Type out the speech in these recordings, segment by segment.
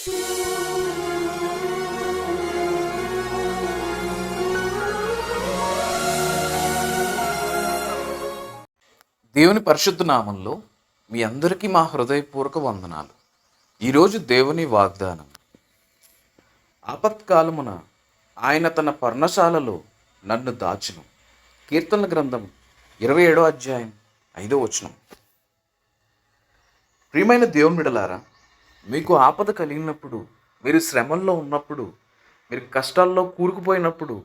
దేవుని పరిశుద్ధ నామంలో మీ అందరికీ మా హృదయపూర్వక వందనాలు. ఈరోజు దేవుని వాగ్దానం. ఆపత్కాలమున ఆయన తన పర్ణశాలలో నన్ను దాచును. కీర్తనల గ్రంథం ఇరవై ఏడో అధ్యాయం ఐదో వచనం. ప్రియమైన దేవుని బిడలారా మీకు ఆపద కలిగినప్పుడు మీరు శ్రమల్లో ఉన్నప్పుడు మీరు కష్టాల్లో కూరుకుపోయినప్పుడు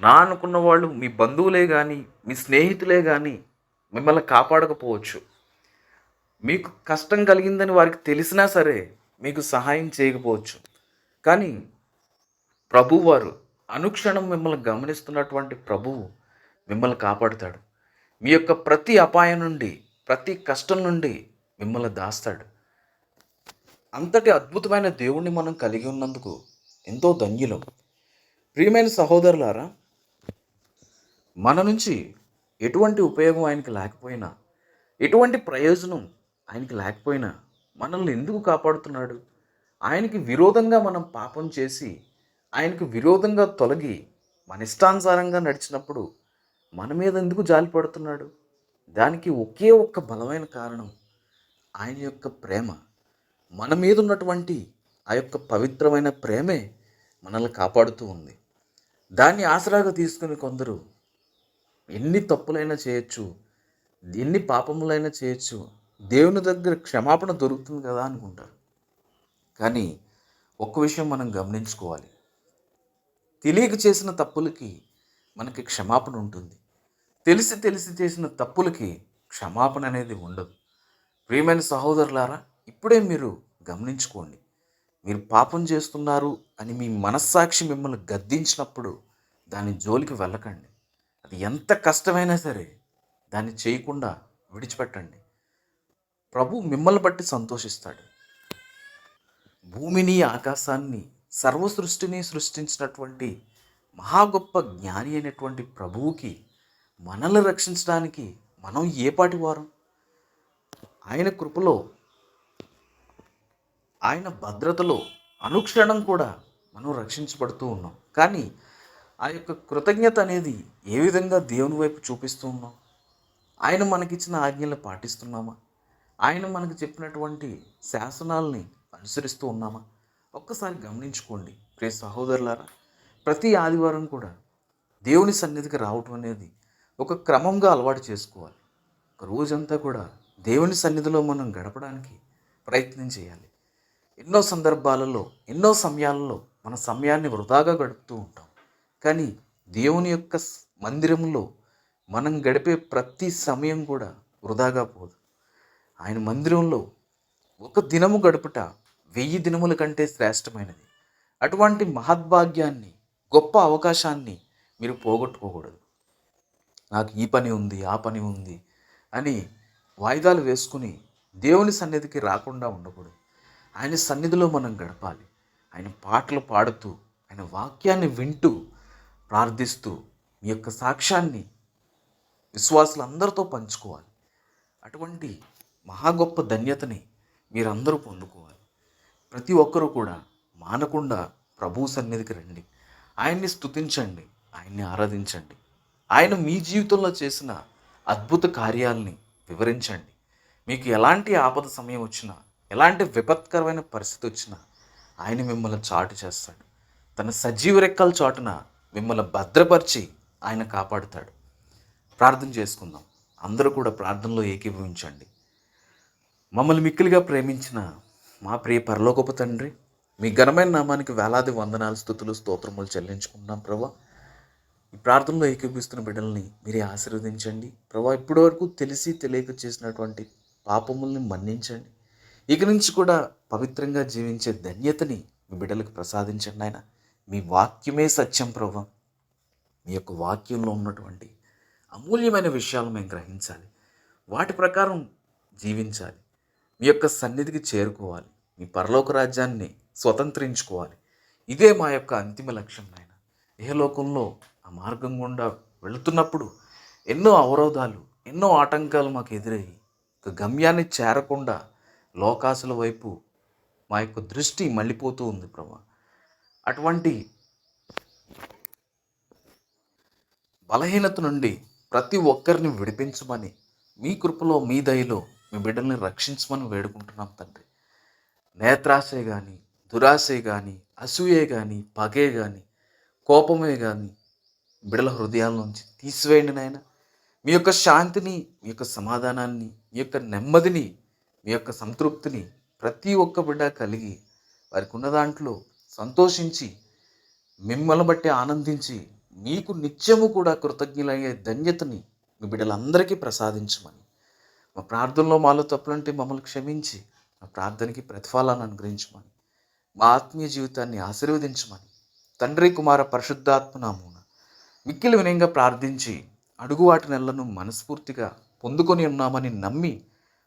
నా అనుకున్న వాళ్ళు మీ బంధువులే కానీ మీ స్నేహితులే కానీ మిమ్మల్ని కాపాడకపోవచ్చు. మీకు కష్టం కలిగిందని వారికి తెలిసినా సరే మీకు సహాయం చేయకపోవచ్చు. కానీ ప్రభువారు అనుక్షణం మిమ్మల్ని గమనిస్తున్నటువంటి ప్రభువు మిమ్మల్ని కాపాడుతాడు. మీ యొక్క ప్రతి అపాయం నుండి ప్రతి కష్టం నుండి మిమ్మల్ని దాస్తాడు. అంతటి అద్భుతమైన దేవుణ్ణి మనం కలిగి ఉన్నందుకు ఎంతో ధన్యులం. ప్రియమైన సహోదరులారా మన నుంచి ఎటువంటి ఉపయోగం ఆయనకి లేకపోయినా ఎటువంటి ప్రయోజనం ఆయనకి లేకపోయినా మనల్ని ఎందుకు కాపాడుతున్నాడు? ఆయనకి విరోధంగా మనం పాపం చేసి ఆయనకు విరోధంగా తొలగి మన ఇష్టానుసారంగా నడిచినప్పుడు మన మీద ఎందుకు జాలి పడుతున్నాడు? దానికి ఒకే ఒక్క బలమైన కారణం ఆయన యొక్క ప్రేమ. మన మీద ఉన్నటువంటి ఆ యొక్క పవిత్రమైన ప్రేమే మనల్ని కాపాడుతూ ఉంది. దాన్ని ఆసరాగా తీసుకుని కొందరు ఎన్ని తప్పులైనా చేయొచ్చు ఎన్ని పాపములైనా చేయొచ్చు దేవుని దగ్గర క్షమాపణ దొరుకుతుంది కదా అనుకుంటారు. కానీ ఒక్క విషయం మనం గమనించుకోవాలి. తెలియక చేసిన తప్పులకి మనకి క్షమాపణ ఉంటుంది. తెలిసి తెలిసి చేసిన తప్పులకి క్షమాపణ అనేది ఉండదు. ప్రియమైన సహోదరులారా ఇప్పుడే మీరు గమనించుకోండి. మీరు పాపం చేస్తున్నారు అని మీ మనస్సాక్షి మిమ్మల్ని గద్దించినప్పుడు దాని జోలికి వెళ్ళకండి. అది ఎంత కష్టమైనా సరే దాన్ని చేయకుండా విడిచిపెట్టండి. ప్రభు మిమ్మల్ని బట్టి సంతోషిస్తాడు. భూమిని ఆకాశాన్ని సర్వ సృష్టిని సృష్టించినటువంటి మహా గొప్ప జ్ఞాని అయినటువంటి ప్రభువుకి మనల్ని రక్షించడానికి మనం ఏ పాటి వారం? ఆయన కృపలో ఆయన భద్రతలో అనుక్షణం కూడా మనం రక్షించబడుతూ ఉన్నాం. కానీ ఆ యొక్క కృతజ్ఞత అనేది ఏ విధంగా దేవుని వైపు చూపిస్తూ ఉన్నాం? ఆయన మనకిచ్చిన ఆజ్ఞలు పాటిస్తున్నామా? ఆయన మనకు చెప్పినటువంటి శాసనాలని అనుసరిస్తూ ఉన్నామా? ఒక్కసారి గమనించుకోండి. ప్రే సహోదరులారా ప్రతి ఆదివారం కూడా దేవుని సన్నిధికి రావటం అనేది ఒక క్రమంగా అలవాటు చేసుకోవాలి. ఒక రోజంతా కూడా దేవుని సన్నిధిలో మనం గడపడానికి ప్రయత్నం చేయాలి. ఎన్నో సందర్భాలలో ఎన్నో సమయాలలో మన సమయాన్ని వృధాగా గడుపుతూ ఉంటాం. కానీ దేవుని యొక్క మందిరంలో మనం గడిపే ప్రతి సమయం కూడా వృధాగా పోదు. ఆయన మందిరంలో ఒక దినము గడుపుట వెయ్యి దినముల కంటే శ్రేష్టమైనది. అటువంటి మహద్భాగ్యాన్ని గొప్ప అవకాశాన్ని మీరు పోగొట్టుకోకూడదు. నాకు ఈ పని ఉంది ఆ పని ఉంది అని వాయిదాలు వేసుకుని దేవుని సన్నిధికి రాకుండా ఉండకూడదు. ఆయన సన్నిధిలో మనం గడపాలి. ఆయన పాటలు పాడుతూ ఆయన వాక్యాన్ని వింటూ ప్రార్థిస్తూ మీ యొక్క సాక్ష్యాన్ని విశ్వాసులందరితో పంచుకోవాలి. అటువంటి మహా గొప్ప ధన్యతని మీరందరూ పొందుకోవాలి. ప్రతి ఒక్కరూ కూడా మానకుండా ప్రభు సన్నిధికి రండి. ఆయన్ని స్తుతించండి ఆయన్ని ఆరాధించండి. ఆయన మీ జీవితంలో చేసిన అద్భుత కార్యాలని వివరించండి. మీకు ఎలాంటి ఆపద సమయం వచ్చినా ఎలాంటి విపత్కరమైన పరిస్థితి వచ్చినా ఆయన మిమ్మల్ని చాటు చేస్తాడు. తన సజీవ రెక్కల చాటున మిమ్మల్ని భద్రపరిచి ఆయన కాపాడుతాడు. ప్రార్థన చేసుకుందాం. అందరూ కూడా ప్రార్థనలో ఏకీభవించండి. మమ్మల్ని మిక్కిలిగా ప్రేమించిన మా ప్రియ పరలోకపు తండ్రి మీ ఘనమైన నామానికి వేలాది వందనాలు స్థుతులు స్తోత్రములు చెల్లించుకుంటున్నాం ప్రభా. ఈ ప్రార్థనలో ఏకీపిస్తున్న బిడ్డల్ని మీరే ఆశీర్వదించండి. ప్రభా ఇప్పటివరకు తెలిసి తెలియక చేసినటువంటి పాపముల్ని మన్నించండి. ఇక నుంచి కూడా పవిత్రంగా జీవించే ధన్యతని మీ బిడ్డలకు ప్రసాదించండి ఆయన మీ వాక్యమే సత్యం ప్రభు. మీ యొక్క వాక్యంలో ఉన్నటువంటి అమూల్యమైన విషయాలు మేము గ్రహించాలి. వాటి ప్రకారం జీవించాలి. మీ యొక్క సన్నిధికి చేరుకోవాలి. మీ పరలోక రాజ్యాన్ని స్వతంత్రించుకోవాలి. ఇదే మా యొక్క అంతిమ లక్ష్యం నాయన. ఏ లోకంలో ఆ మార్గం గుండా వెళుతున్నప్పుడు ఎన్నో అవరోధాలు ఎన్నో ఆటంకాలు మాకు ఎదురయ్యి ఒక గమ్యాన్ని చేరకుండా లోకాసుల వైపు మా యొక్క దృష్టి మళ్ళీపోతూ ఉంది ప్రభా. అటువంటి బలహీనత నుండి ప్రతి ఒక్కరిని విడిపించమని మీ కృపలో మీ దయలో మీ బిడ్డల్ని రక్షించమని వేడుకుంటున్నాం తండ్రి. నేత్రాశే కానీ దురాశే కానీ అసూయే కానీ పగే కానీ కోపమే కానీ బిడల హృదయాల నుంచి తీసివేయండి నాయన. మీ యొక్క శాంతిని మీ యొక్క సమాధానాన్ని మీ యొక్క నెమ్మదిని మీ యొక్క సంతృప్తిని ప్రతి ఒక్క బిడ్డ కలిగి వారికి ఉన్న దాంట్లో సంతోషించి మిమ్మల్ని బట్టి ఆనందించి మీకు నిత్యము కూడా కృతజ్ఞులయ్యే ధన్యతని మీ బిడ్డలందరికీ ప్రసాదించమని మా ప్రార్థనలో మాలో తప్పులంటే మమ్మల్ని క్షమించి మా ప్రార్థనకి ప్రతిఫలాన్ని అనుగ్రహించమని మా ఆత్మీయ జీవితాన్ని ఆశీర్వదించమని తండ్రి కుమార పరిశుద్ధాత్మనామూన మిక్కిలి వినయంగా ప్రార్థించి అడుగు వాటి నెలను మనస్ఫూర్తిగా పొందుకొని ఉన్నామని నమ్మి